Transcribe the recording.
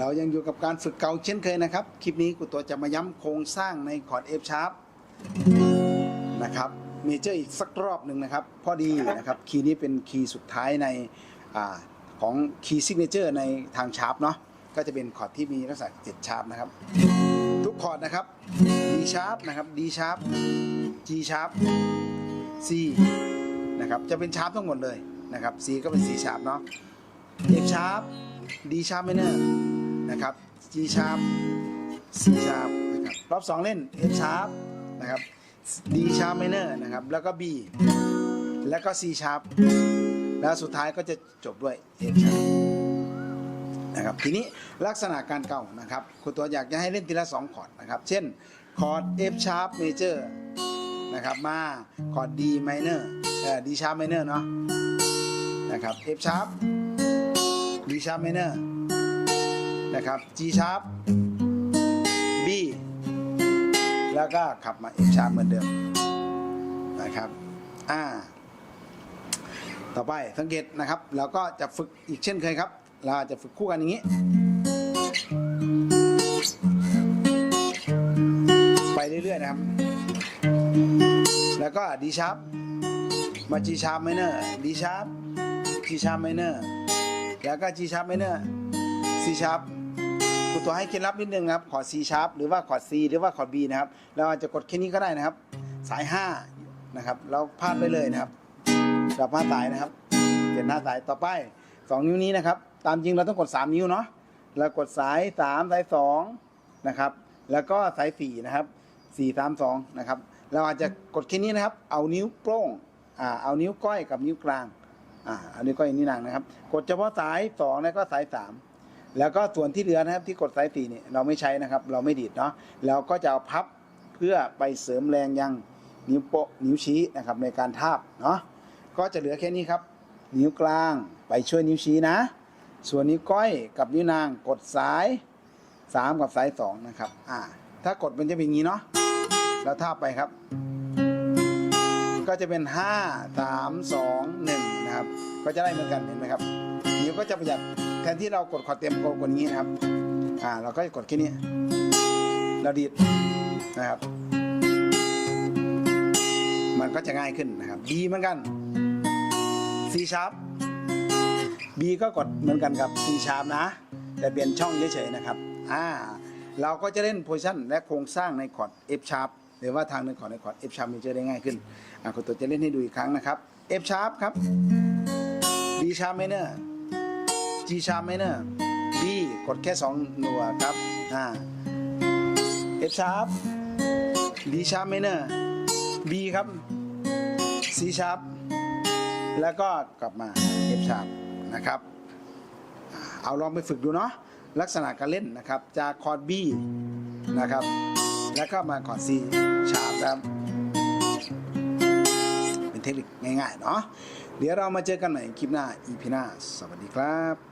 เรายังอยู่กับการฝึกเก่าเช่นเคยนะครับ คลิปนี้กูตัวจะมาย้ำโครงสร้างในคอร์ด F sharp นะครับเมเจอร์อีกสักรอบหนึ่งนะครับ พอดีนะครับคีย์นี้เป็นคีย์สุดท้ายในอของคีย์ซิกเนเจอร์ในทางชาร์ปเนาะก็จะเป็นคอร์ดที่มีลักษณะ7ชาร์ปนะครับ ทุกคอร์ดนะครับ D sharp นะครับ D sharp G sharp C นะครับจะเป็นชาร์ปทั้งหมดเลยนะครับ C ก็เป็น C sharp เนาะ F sharp D sharp minor น นะครับ G sharp C sharp นะครับรอบสองเล่น F sharp นะครับ D sharp minor นะครับแล้วก็ B แล้วก็ C sharp แล้วสุดท้ายก็จะจบด้วย F sharp นะครับทีนี้ลักษณะการเก่านะครับคุณตัวอยากจะให้เล่นทีละสองคอร์ดนะครับ เช่นคอร์ด F sharp major นะครับมาคอร์ด D minor เอ่อ D sharp minor เนาะนะครับ F sharp D sharp minor นะครับ G sharp B แล้วก็ขับมา F sharp เหมือนเดิมนะครับอ่าต่อไปสังเกตนะครับเราก็จะฝึกอีกเช่นเคยครับ เราจะฝึกคู่กันอย่างนี้ ไปเรื่อยๆนะครับ แล้วก็ D sharp มา G sharp minor D sharp G sharp minor แล้วก็ G sharp minor C ดูตัวให้เคล็ดลับนิดนึงนะครับ ขอ C sharp หรือว่าขอด C หรือว่าขอด B นะครับ เราอาจจะกดแค่นี้ก็ได้นะครับ สาย 5 นะครับ เราพลาดไปเลยนะครับดับห้าสายนะครับเปลี่ยนหน้าสายต่อไป 2 นิ้วนี้นะครับ ตามจริงเราต้องกด 3 นิ้วเนาะเรากดสาย 3 สาย 2 นะครับ แล้วก็สาย 4 นะครับ 4 3 2 นะครับ เราอาจจะกดแค่นี้นะครับ เอานิ้วโป้งอ่าเอานิ้วก้อยกับนิ้วกลางอ่าเอานิ้วก้อยนิ้วนางนะครับ กดเฉพาะสาย 2 แล้วก็สาย 3 แล้วก็ส่วนที่เหลือนะครับที่กดสาย4เนี่ยเราไม่ใช้นะครับ เราไม่ดีดเนาะเราก็จะเอาพับเพื่อไปเสริมแรงยังนิ้วโปะนิ้วชี้นะครับในการทาบเนาะก็จะเหลือแค่นี้ครับ นิ้วกลางไปช่วยนิ้วชี้นะ ส่วนนิ้วก้อยกับนิ้วนางกดสาย 3 กับสาย2นะครับอ่าถ้ากดมันจะเป็นอย่างนี้เนาะแล้วทาบไปครับ ก็จะเป็น 5 3 2 1นะครับก็จะได้เหมือนกันเห็นไหมครับนิ้วก็จะประหยัดแทนที่เรากดคอร์ดเต็มกดกดอย่างนี้นะครับอ่าเราก็จะกดแค่นี้เราดีดนะครับ มันก็จะง่ายขึ้นนะครับ B เหมือนกัน C sharp B ก็กดเหมือนกันกับ C sharp นะ แต่เปลี่ยนช่องเฉยๆนะครับอ่าเราก็จะเล่นโพซิชันและโครงสร้างในคอร์ด F sharp รือว่าทางในคอร์ดในคอร์ด F sharp major ได้ง่ายขึ้นอ่าคุณตัวจะเล่นให้ดูอีกครั้งนะครับ F sharp ครับ D sharp minor G sharp minor B กดแค่2หน่วยครับอ่า F sharp D sharp minor B ครับ C sharp แล้วก็กลับมา F sharp นะครับ เอาลองไปฝึกดูเนาะลักษณะการเล่นนะครับ จากคอร์ด B นะครับ แล้วก็มาขอร์ด C sharp ครับ เป็นเทคนิคง่ายๆเนาะเดี๋ยวเรามาเจอกันใหม่คลิปหน้า EP หน้า สวัสดีครับ